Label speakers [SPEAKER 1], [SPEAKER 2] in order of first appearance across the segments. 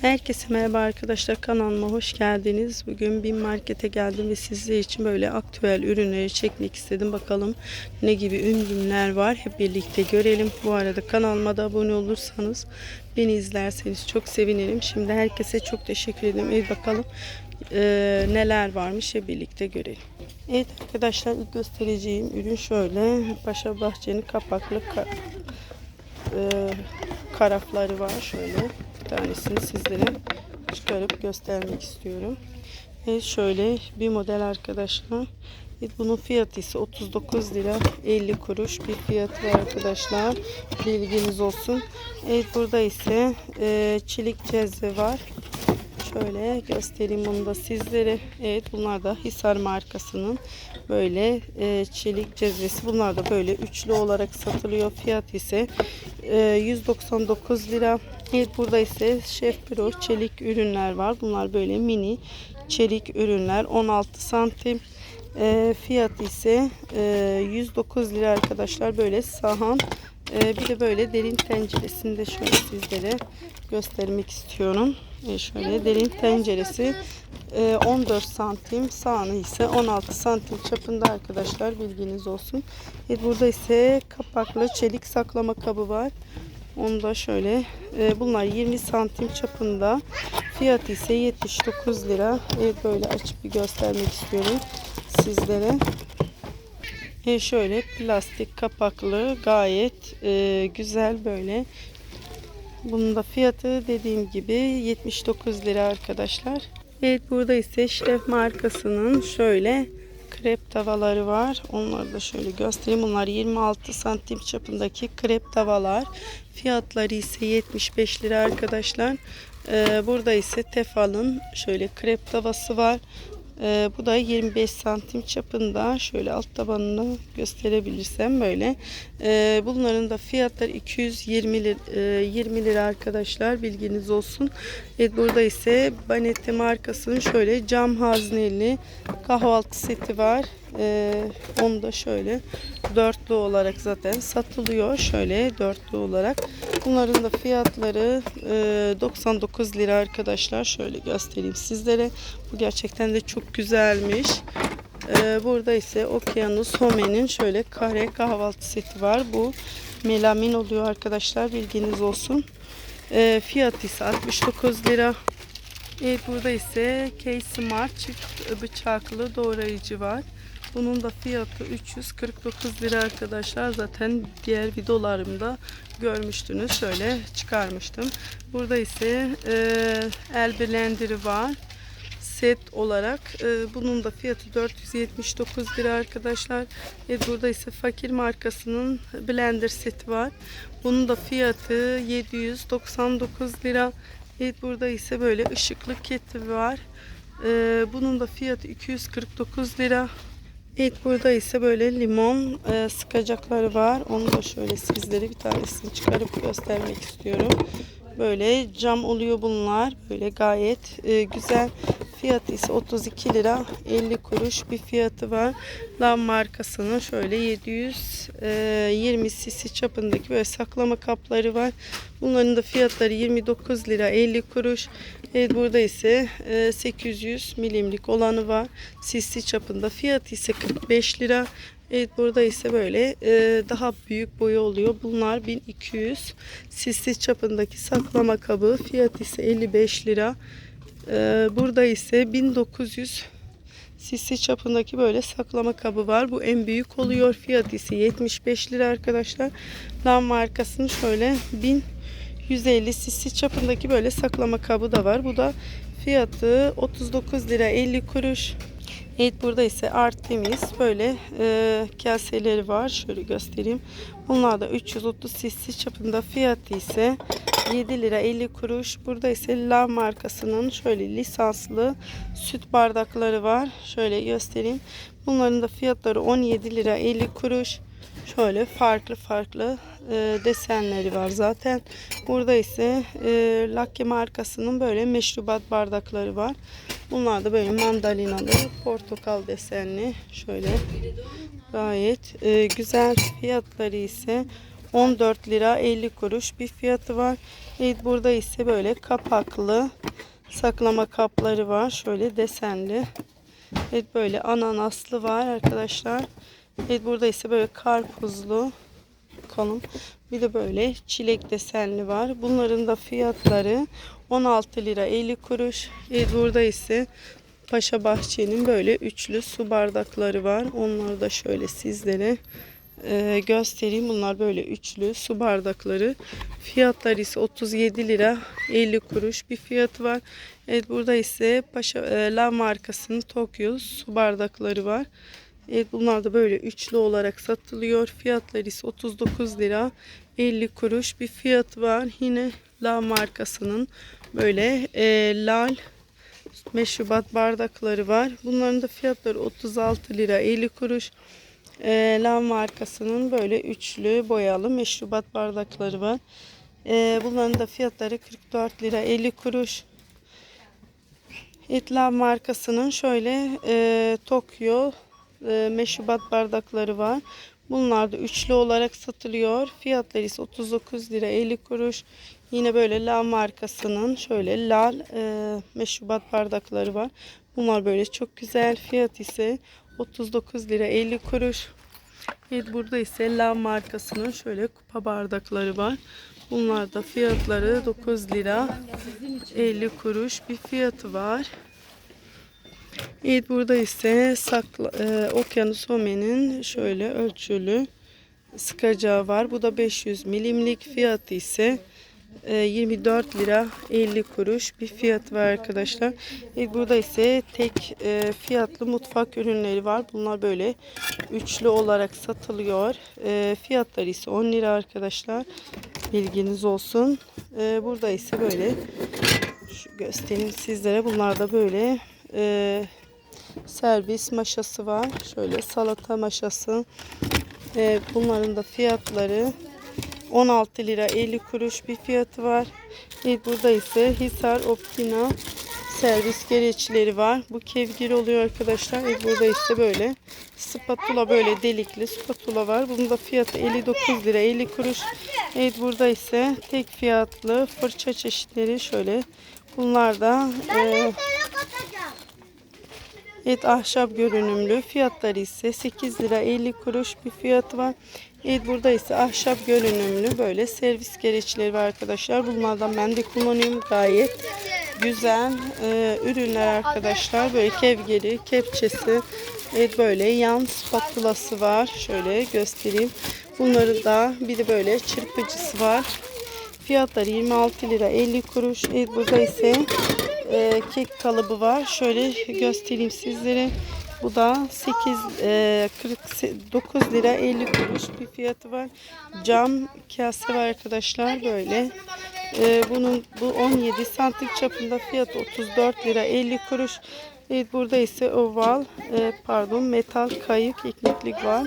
[SPEAKER 1] Herkese merhaba arkadaşlar kanalıma hoş geldiniz. Bugün bir markete geldim ve sizler için böyle aktüel ürünleri çekmek istedim. Bakalım ne gibi ürünler var hep birlikte görelim. Bu arada kanalıma da abone olursanız beni izlerseniz çok sevinirim. Şimdi herkese çok teşekkür ederim. Evet bakalım eee, neler varmış hep birlikte görelim. Evet arkadaşlar ilk göstereceğim ürün şöyle. Paşa Bahçe'nin kapaklı ka- eee, karafları var şöyle. Tanesini sizlere çıkarıp göstermek istiyorum. Evet şöyle bir model arkadaşlar. Bunun fiyatı ise 39 lira 50 kuruş bir fiyatı arkadaşlar. Bilginiz olsun. Evet burada ise e, çelik cezve var. Şöyle göstereyim bunu da sizlere. Evet bunlar da Hisar markasının böyle e, çelik cezvesi. Bunlar da böyle üçlü olarak satılıyor. Fiyat ise 199 lira. Evet burada ise Şef Pro çelik ürünler var. Bunlar böyle mini çelik ürünler. 16 santim. E, fiyat ise e, 109 lira arkadaşlar. Böyle sahan. E, bir de böyle derin tenceresini de şöyle sizlere göstermek istiyorum. E, şöyle derin tenceresi e, 14 santim sağını ise 16 santim çapında arkadaşlar bilginiz olsun. E, burada ise kapaklı çelik saklama kabı var. Onu da şöyle e, bunlar 20 santim çapında fiyatı ise 79 lira. Evet böyle açıp bir göstermek istiyorum sizlere. E şöyle plastik kapaklı gayet e, güzel böyle. Bunun da fiyatı dediğim gibi 79 lira arkadaşlar. Evet burada ise Şef markasının şöyle krep tavaları var. Onları da şöyle göstereyim. Bunlar 26 santim çapındaki krep tavalar. Fiyatları ise 75 lira arkadaşlar. Ee, burada ise Tefal'ın şöyle krep tavası var. Ee, bu da 25 santim çapında. Şöyle alt tabanını gösterebilirsem böyle. Ee, bunların da fiyatları 220 lira, e, 20 lira arkadaşlar. Bilginiz olsun. Evet, burada ise Banetti markasının şöyle cam hazneli kahvaltı seti var. Ee, onu da şöyle dörtlü olarak zaten satılıyor. Şöyle dörtlü olarak. Bunların da fiyatları e, 99 lira arkadaşlar. Şöyle göstereyim sizlere. Bu gerçekten de çok güzelmiş. Ee, burada ise Okyanus Home'nin şöyle kare kahvaltı seti var. Bu melamin oluyor arkadaşlar. Bilginiz olsun. Ee, fiyatı ise 69 lira. Evet burada ise K-Smart çift bıçaklı doğrayıcı var. Bunun da fiyatı 349 lira arkadaşlar. Zaten diğer videolarımda görmüştünüz. Şöyle çıkarmıştım. Burada ise e, el blenderı var. Set olarak. E, bunun da fiyatı 479 lira arkadaşlar. Evet, burada ise Fakir markasının blender seti var. Bunun da fiyatı 799 lira. Evet burada ise böyle ışıklı keti var. Ee, bunun da fiyatı 249 lira. Evet burada ise böyle limon e, sıkacakları var. Onu da şöyle sizlere bir tanesini çıkarıp göstermek istiyorum. Böyle cam oluyor bunlar. Böyle gayet e, güzel. Fiyatı ise 32 lira 50 kuruş bir fiyatı var. Lam markasının şöyle 720 cc çapındaki böyle saklama kapları var. Bunların da fiyatları 29 lira 50 kuruş. Evet burada ise e, 800 milimlik olanı var. Cc çapında. Fiyatı ise 45 lira. Evet burada ise böyle e, daha büyük boyu oluyor. Bunlar 1200 cc çapındaki saklama kabı. Fiyatı ise 55 lira. Ee, burada ise 1900 cc çapındaki böyle saklama kabı var. Bu en büyük oluyor. Fiyatı ise 75 lira arkadaşlar. Lam markasının şöyle 1150 cc çapındaki böyle saklama kabı da var. Bu da fiyatı 39 lira 50 kuruş. Evet burada ise Artemis böyle e, kaseleri var. Şöyle göstereyim. Bunlar da 330 cc çapında fiyatı ise 7 lira 50 kuruş. Burada ise La markasının şöyle lisanslı süt bardakları var. Şöyle göstereyim. Bunların da fiyatları 17 lira 50 kuruş. Şöyle farklı farklı e, desenleri var zaten. Burada ise e, Lucky markasının böyle meşrubat bardakları var. Bunlar da böyle mandalinalı, portakal desenli. Şöyle gayet e, güzel. Fiyatları ise 14 lira 50 kuruş bir fiyatı var. Evet burada ise böyle kapaklı saklama kapları var. Şöyle desenli. Evet böyle ananaslı var arkadaşlar. Evet burada ise böyle karpuzlu kolum. Bir de böyle çilek desenli var. Bunların da fiyatları 16 lira 50 kuruş. Evet burada ise Paşa Bahçe'nin böyle üçlü su bardakları var. Onları da şöyle sizlere e, göstereyim. Bunlar böyle üçlü su bardakları. Fiyatları ise 37 lira 50 kuruş bir fiyatı var. Evet burada ise Paşa e, La markasının Tokyo su bardakları var. Evet bunlar da böyle üçlü olarak satılıyor. Fiyatları ise 39 lira 50 kuruş bir fiyatı var. Yine La markasının böyle e, lal meşrubat bardakları var. Bunların da fiyatları 36 lira 50 kuruş. E, La markasının böyle üçlü boyalı meşrubat bardakları var. E, bunların da fiyatları 44 lira 50 kuruş. İtla markasının şöyle e, Tokyo e, meşrubat bardakları var. Bunlar da üçlü olarak satılıyor. Fiyatları ise 39 lira 50 kuruş. Yine böyle La markasının şöyle lal e, meşrubat bardakları var. Bunlar böyle çok güzel. Fiyat ise 39 lira 50 kuruş. Evet burada ise La markasının şöyle kupa bardakları var. Bunlar da fiyatları 9 lira 50 kuruş bir fiyatı var. Evet burada ise sakla, e, Okyanus Home'nin şöyle ölçülü sıkacağı var. Bu da 500 milimlik fiyatı ise 24 lira 50 kuruş bir fiyat var arkadaşlar. Evet, burada ise tek e, fiyatlı mutfak ürünleri var. Bunlar böyle üçlü olarak satılıyor. E, fiyatları ise 10 lira arkadaşlar. Bilginiz olsun. E, burada ise böyle şu göstereyim sizlere. Bunlar da böyle e, servis maşası var. Şöyle salata maşası. E, bunların da fiyatları 16 lira 50 kuruş bir fiyatı var. E, burada ise Hisar Optina servis gereçleri var. Bu kevgir oluyor arkadaşlar. E, burada ise böyle spatula böyle delikli spatula var. Bunun da fiyatı 59 lira 50 kuruş. Evet burada ise tek fiyatlı fırça çeşitleri şöyle. Bunlar da e, Evet ahşap görünümlü fiyatları ise 8 lira 50 kuruş bir fiyatı var. Evet burada ise ahşap görünümlü böyle servis gereçleri var arkadaşlar. Bunlardan ben de kullanıyorum gayet güzel e, ürünler arkadaşlar. Böyle kevgiri, kepçesi, evet böyle yan spatulası var. Şöyle göstereyim. Bunları da bir de böyle çırpıcısı var. Fiyatları 26 lira 50 kuruş. Evet burada ise e, kek kalıbı var. Şöyle göstereyim sizlere. Bu da 8 e, 49 lira 50 kuruş bir fiyatı var. Cam kase var arkadaşlar böyle. E, bunun bu 17 santim çapında fiyatı 34 lira 50 kuruş. Evet burada ise oval e, pardon metal kayık ekmeklik var.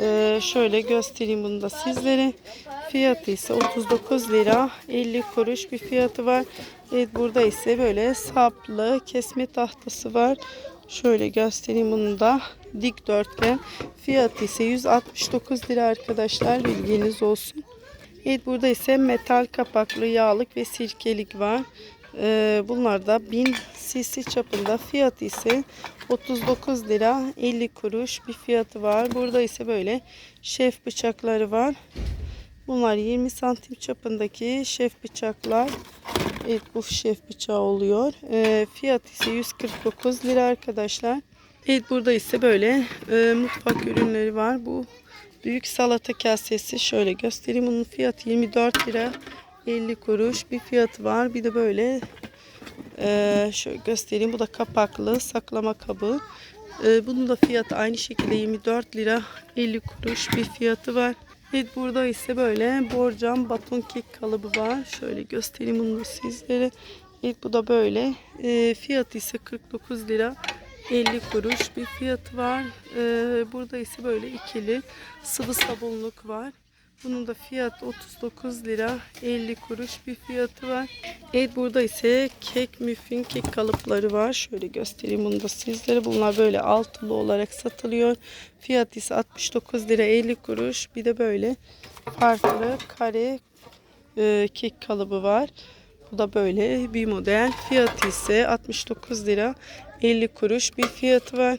[SPEAKER 1] E, şöyle göstereyim bunu da sizlere. Fiyatı ise 39 lira 50 kuruş bir fiyatı var. Evet burada ise böyle saplı kesme tahtası var. Şöyle göstereyim bunu da. Dikdörtgen. Fiyatı ise 169 lira arkadaşlar. Bilginiz olsun. Evet burada ise metal kapaklı yağlık ve sirkelik var. Ee, bunlar da 1000 cc çapında. Fiyatı ise 39 lira 50 kuruş bir fiyatı var. Burada ise böyle şef bıçakları var. Bunlar 20 santim çapındaki şef bıçaklar. Evet bu şef bıçağı oluyor. E, fiyat ise 149 lira arkadaşlar. Evet burada ise böyle e, mutfak ürünleri var. Bu büyük salata kasesi şöyle göstereyim. Bunun fiyatı 24 lira 50 kuruş bir fiyatı var. Bir de böyle e, şöyle göstereyim. Bu da kapaklı saklama kabı. E, bunun da fiyatı aynı şekilde 24 lira 50 kuruş bir fiyatı var. Evet burada ise böyle borcam baton kek kalıbı var. Şöyle göstereyim bunu sizlere. Evet bu da böyle. E, fiyatı ise 49 lira 50 kuruş bir fiyatı var. E, burada ise böyle ikili sıvı sabunluk var. Bunun da fiyatı 39 lira 50 kuruş bir fiyatı var. Evet burada ise kek müfin kek kalıpları var. Şöyle göstereyim bunu da sizlere. Bunlar böyle altılı olarak satılıyor. Fiyat ise 69 lira 50 kuruş. Bir de böyle farklı kare e, kek kalıbı var. Bu da böyle bir model. Fiyatı ise 69 lira 50 kuruş bir fiyatı var.